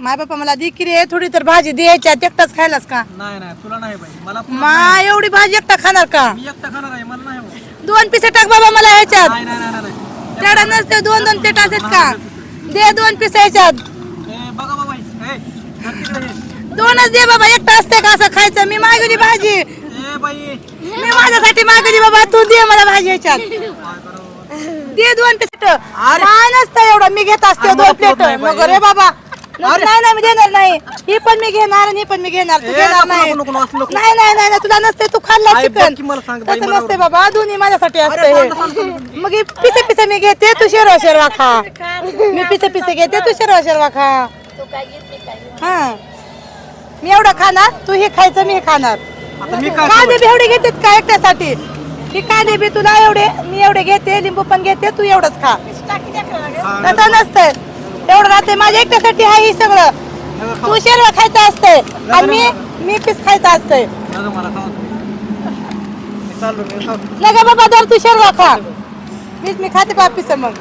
माय बापा मला दे की रे थोडी तर भाजी द्यायच्या एकटाच खायलास का? नाही नाही तुला नाही पाहिजे मला पुन्हा- मा एवढी भाजी एकटा खाणार का? मी एकटा खाणार आहे मला नाही. दोन पिसे टाक बाबा मला ह्याच्यात नाही नाही नाही नाही. तेवढा नसते दोन दोन प्लेट असतात का? दे दोन पिसे ह्याच्यात ए, बघा बाबा हे धर तिकडे हे. दोनच दे बाबा एकटा असते का असं खायचं? मी मागवली भाजी. ए बाई. मी माझ्यासाठी मागवली बाबा तू दे मला भाजी ह्याच्यात? दे दोन. काय नसतं एवढं मी घेत असते अरे मला दोन प्लेट. पोट नाही मग पाहिजे. रे बाबा. नको, नाही नाही मी देणार नाही. ही पण मी घेणार आणि ही पण मी घेणार. तू ए, घेणार नको, नाही. नको, नको, असं नको. नाही नाही नाही नाही, तुला नसते तू खाल्ला आई, बघ चिकन की मला सांग, बाई, तसं मला नसते बाबा दोन्ही माझ्यासाठी असते अरे, हे. मग हे पिसे पिसे मी घेते तू शेरवा शेरवा खा. मी पिसे पिसे घेते तू शेरवा शेरवा खा. हा. मी एवढं खाणार तू हे खायचं मी हे खाणार. आता मी काय कांदे बी एवढे घेतात का एकट्यासाठी? ही कांदे बी तुला एवढे मी एवढे घेते लिंबू पण घेते तू एवढंच खा. हा, तसं नसतंय. राहते माझ्या एकट्यासाठी आहे हे सगळं. तू शेरवा खायचं असतंय. आणि मी मी पीस खायचं असतंय. नका बाबा दर तू शेरवा खा. मीच मी खाते बा पिस मग.